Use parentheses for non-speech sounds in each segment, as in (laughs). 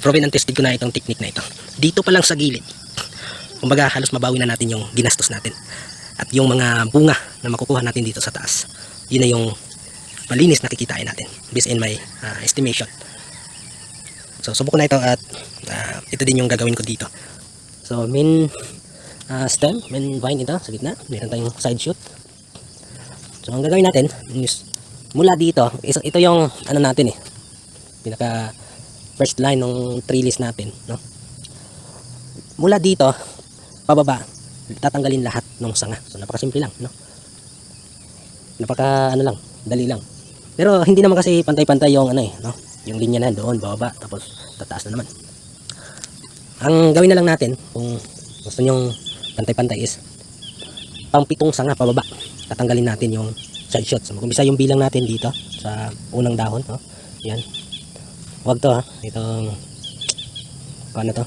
proven and tested ko na itong technique na ito. Dito pa lang sa gilid. Kumbaga halos mabawi na natin yung ginastos natin. At yung mga bunga na makukuha natin dito sa taas. Yun na yung malinis na kikitain natin. Based in my ah, estimation. So subok ko na ito at ah, ito din yung gagawin ko dito. So main ah, stem, main vine ito sa gitna. Meron tayong side shoot. So ang gagawin natin mula dito, ito yung ano natin eh. Pinaka first line ng trellis natin, no? Mula dito pababa, tatanggalin lahat ng sanga. So napakasimple lang, no? Napaka ano lang, dali lang. Pero hindi naman kasi pantay-pantay yung ano eh, no? Yung linya na doon, bababa, tapos tataas na naman. Ang gawin na lang natin, kung gusto nyong pantay-pantay is, pang pitong sanga pababa. Tatanggalin natin yung side shot. So, mag-umpisa yung bilang natin dito sa unang dahon, no? Yan. Huwag to ha. Itong, paano to?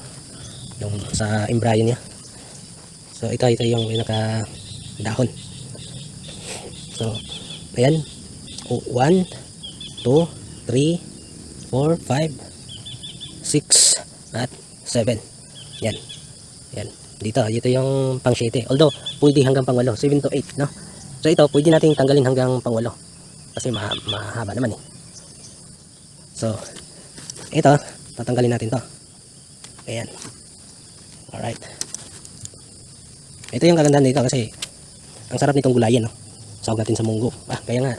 Yung sa embryo niya. So, ito, ito yung pinaka dahon. So, ayan. 1, 2, 3, 4, 5, 6, at 7. Yan. Yan. Dito, dito yung pang 7. Although, pwede hanggang pang 8. 7 to 8, no? So, ito, pwede nating tanggalin hanggang pang 8. Kasi ma mahaba naman eh. So, ito, tatanggalin natin to. Ayan. Alright. Ito yung kagandahan dito kasi ang sarap nitong gulayan, no? Sawag natin sa munggo. Ah, kaya nga,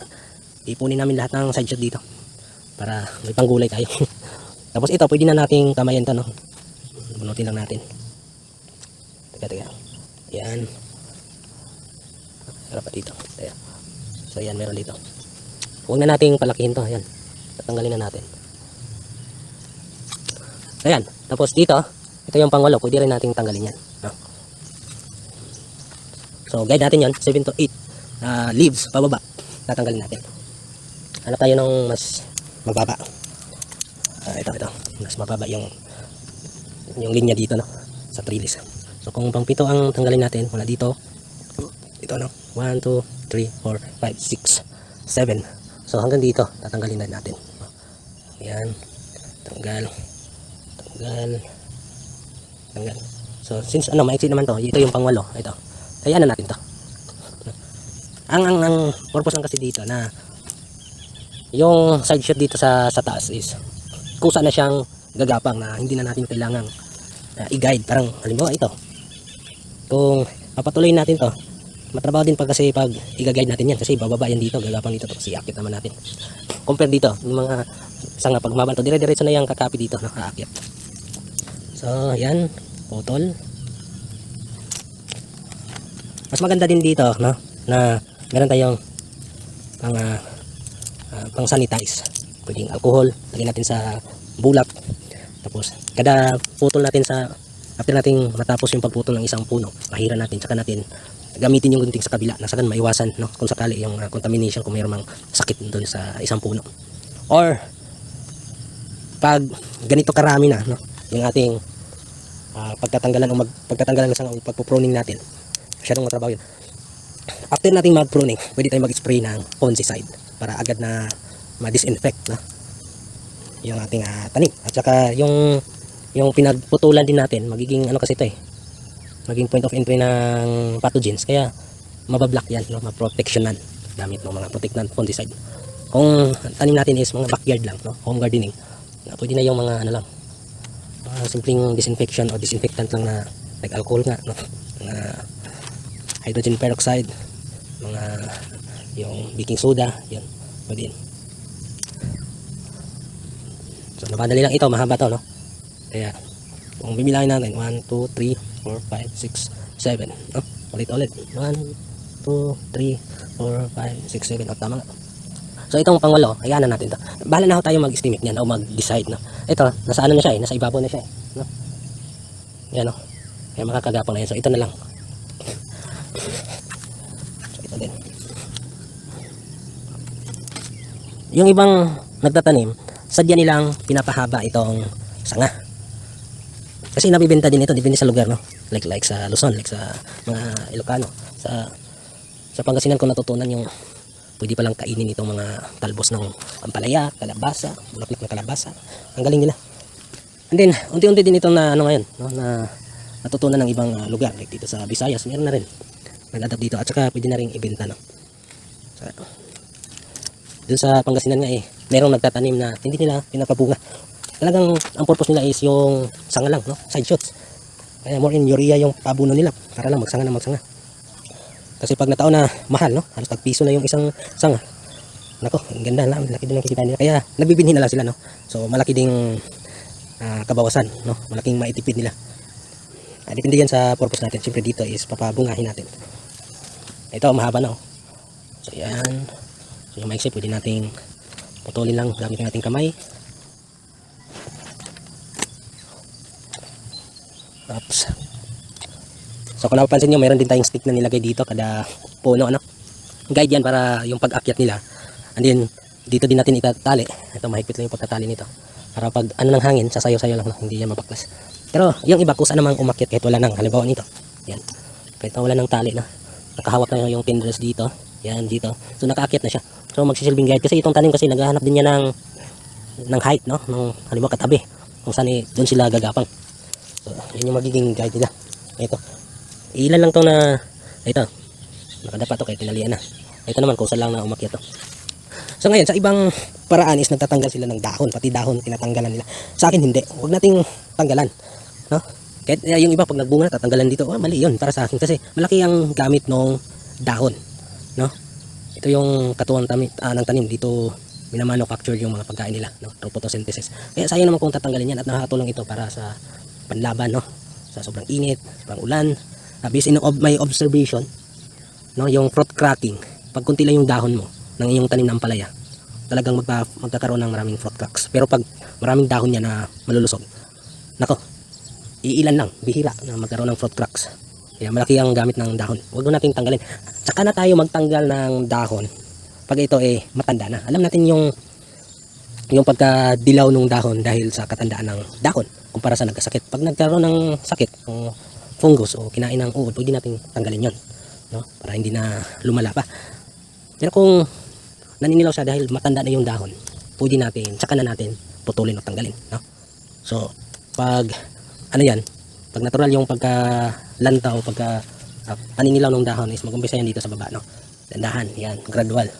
ipunin namin lahat ng side shot dito para may panggulay tayo. (laughs) Tapos ito, pwede na nating kamayan to, no? Bunutin lang natin. Teka, teka. Yan. Harap pa dito. Teka. So, yan, meron dito. Huwag na nating palakihin to. Ayan. Tatanggalin na natin. Ayan. Tapos dito, ito yung pangwalo. Pwede rin nating tanggalin yan. No? So, guide natin yon 7 to 8 ah, leaves pababa. Tatanggalin natin. Hanap tayo ng mas mababa. Ah, ito, ito. Mas mababa yung yung linya dito, no? Sa trellis. So, kung pang pito ang tanggalin natin, mula dito, dito, no? 1, 2, 3, 4, 5, 6, 7. So, hanggang dito, tatanggalin na natin. Ayan. Tanggal. Tanggal. Tanggal. So, since ano, maiksi naman to, ito yung pangwalo. Ito. Kaya na natin to. Ang, ang, ang purpose lang kasi dito na yung side shot dito sa, sa taas is kusa na siyang gagapang na hindi na natin kailangang uh, i-guide. Parang, halimbawa ito. Kung papatuloy natin to, matrabaho din pag kasi pag i-guide natin yan kasi bababa yan dito, gagapang dito to kasi akit naman natin. Compare dito, yung mga sanga pag mabal to, dire-diretso na yung kakapi dito, nakaakyat. So, yan, putol. Mas maganda din dito, no, na meron tayong pang ah, ah, pang sanitize. Pwedeng alcohol, lagyan natin sa bulak. Tapos, kada putol natin sa after nating matapos yung pagputol ng isang puno, mahira natin, tsaka natin gamitin yung gunting sa kabila na saan maiwasan no kung sakali yung ah, contamination kung mayroong sakit doon sa isang puno or pag ganito karami na no yung ating ah, pagtatanggalan o mag, pagtatanggalan ng isang pagpo-pruning natin. Masyadong matrabaho yun. After nating mag-pruning pwede tayong mag-spray ng fungicide para agad na ma-disinfect no? Yung ating ah, tanim. At saka yung yung pinagputulan din natin magiging ano kasi ito eh maging point of entry ng pathogens. Kaya mabablock yan no? Ma-protectionan gamit ng mga protectant fungicide. Kung tanim natin is mga backyard lang no? Home gardening. Na pwede na yung mga ano lang mga simpleng disinfection o disinfectant lang na like alcohol nga no? Mga hydrogen peroxide mga yung baking soda yan pwede yun. So napadali lang ito mahaba to no? Kaya kung bibilangin natin 1, 2, 3, 4, 5, 6, 7 no? ulit ulit 1, 2, 3, 4, 5, 6, 7 o tama nga so itong pangwalo ayan na natin to bahala na ho tayo mag-estimate niyan o mag-decide no? ito nasa ano na siya eh nasa ibabaw na siya eh no? yan o kaya makakagapang na yan so ito na lang so ito din yung ibang nagtatanim sadya nilang pinapahaba itong sanga kasi nabibenta din ito, depende sa lugar, no? Like, like sa Luzon, like sa mga Ilocano. Sa, sa Pangasinan ko natutunan yung pwede palang kainin itong mga talbos ng ampalaya, kalabasa, bulaklak na kalabasa. Ang galing nila. And then, unti-unti din itong na, ano ngayon, no, na natutunan ng ibang ah, lugar. Like dito sa Visayas, meron na rin. Nag-adapt dito. At saka pwede na rin ibenta, no. Sa, dun sa Pangasinan nga eh, merong nagtatanim na hindi nila pinapabunga. Talagang ang purpose nila is yung sanga lang, no? Side shots. Kaya more in urea yung pabuno nila para lang magsanga na magsanga. Kasi pag nataon na mahal, no? Halos tagpiso na yung isang sanga. Nako, ang ganda lang. Laki din ang kikita nila. Kaya nagbibinhi na lang sila, no? So, malaki ding ah, kabawasan, no? Malaking maitipid nila. Ah, depende yan sa purpose natin. Siyempre dito is papabungahin natin. Ito, mahaba na, oh. So, yan. So, yung maiksi, pwede nating putulin lang gamit ang ating kamay. So, kung napapansin nyo, meron din tayong stick na nilagay dito kada puno, ano? Guide yan para yung pag-akyat nila. And then, dito din natin itatali. Ito, mahigpit lang yung pagtatali nito. Para pag ano ng hangin, sasayo-sayo lang, hindi yan mabaklas. Pero, yung iba, kung saan namang umakyat kahit wala nang, halimbawa nito. Yan. Kahit wala nang tali na. Nakahawak na yung pindress dito. Yan, dito. So, nakaakyat na siya. So, magsisilbing guide. Kasi itong tanim kasi, naghahanap din niya ng, ng height, no? Ng, halimbawa, katabi. Kung saan eh, doon sila gagapang. So, yun yung magiging guide nila. Ito. Ilan lang to na, ito. Nakadapa to kaya tinalian na. Ito naman, kung saan lang na umakyat to. So ngayon, sa ibang paraan is nagtatanggal sila ng dahon. Pati dahon, tinatanggalan nila. Sa akin, hindi. Huwag nating tanggalan. No? Kahit eh, yung iba, pag nagbunga na, tatanggalan dito. Oh, mali yun para sa akin. Kasi malaki ang gamit ng dahon. No? Ito yung katuwang tamit, ah, ng tanim. Dito, minamanufacture yung mga pagkain nila. No? Through photosynthesis. Kaya sayang naman kung tatanggalin yan at nakakatulong ito para sa panlaban. No? Sa sobrang init, sobrang ulan. Based in my observation, no, yung fruit cracking, pag kunti lang yung dahon mo ng iyong tanim ng palaya, talagang magpa, magkakaroon ng maraming fruit cracks. Pero pag maraming dahon niya na malulusog, nako, iilan lang, bihira na magkaroon ng fruit cracks. Kaya malaki ang gamit ng dahon. Huwag nating tanggalin. Tsaka na tayo magtanggal ng dahon pag ito eh matanda na. Alam natin yung yung pagkadilaw ng dahon dahil sa katandaan ng dahon kumpara sa nagkasakit. Pag nagkaroon ng sakit, fungus o kinain ng uod, pwede nating tanggalin yon no? Para hindi na lumala pa. Pero kung naninilaw siya dahil matanda na yung dahon, pwede natin, tsaka na natin putulin o tanggalin. No? So, pag, ano yan, pag natural yung pagka lanta o pagka uh, paninilaw ng dahon is mag-umpisa yan dito sa baba. No? Dandahan, yan, gradual.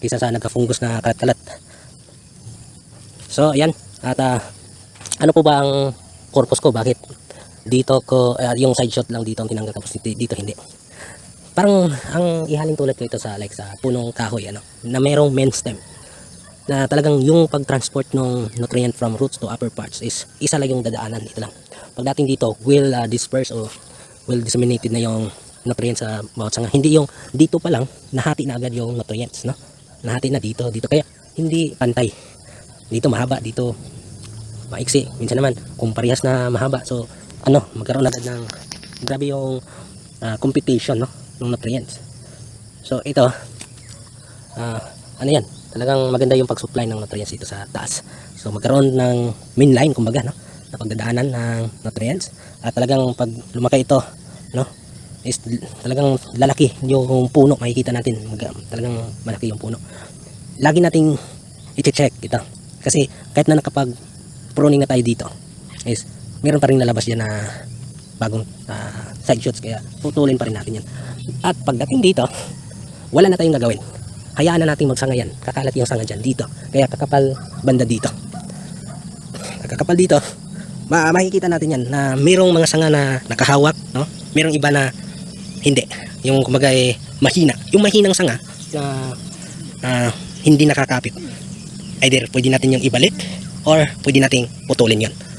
Kisa sa nagka-fungus na kalat-kalat. So, ayan. At ah, ano po ba ang purpose ko? Bakit dito ko, ah, yung side shot lang dito ang tinanggal tapos dito, dito hindi? Parang ang ihalin tulad ko ito sa like sa punong kahoy ano, na merong main stem na talagang yung pag-transport ng nutrient from roots to upper parts is isa lang yung dadaanan ito lang. Pagdating dito, will uh, disperse o will disseminated na yung nutrients sa bawat sanga. Hindi yung dito pa lang nahati na agad yung nutrients, no? Nahati na dito, dito kaya hindi pantay. Dito mahaba, dito maiksi. Minsan naman kung parehas na mahaba, so ano, magkaroon agad ng grabe yung ah, computation, no? ng nutrients. So ito, ah, ano yan, talagang maganda yung pag-supply ng nutrients dito sa taas. So magkaroon ng main line, kumbaga, no? na pagdadaanan ng nutrients. At talagang pag lumaki ito, no? is talagang lalaki yung puno, makikita natin. Talagang malaki yung puno. Lagi nating i-check ito. Kasi kahit na nakapag pruning na tayo dito, is meron pa rin lalabas yan na bagong ah, side shots kaya putulin pa rin natin yan. At pagdating dito, wala na tayong gagawin. Hayaan na natin magsanga yan. Kakalat yung sanga dyan dito. Kaya kakapal banda dito. Kakapal dito, ma makikita natin yan na mayroong mga sanga na nakahawak, no? Mayroong iba na hindi. Yung kumbaga eh, mahina. Yung mahinang sanga na ah, hindi nakakapit. Either pwede natin yung ibalik or pwede nating putulin yon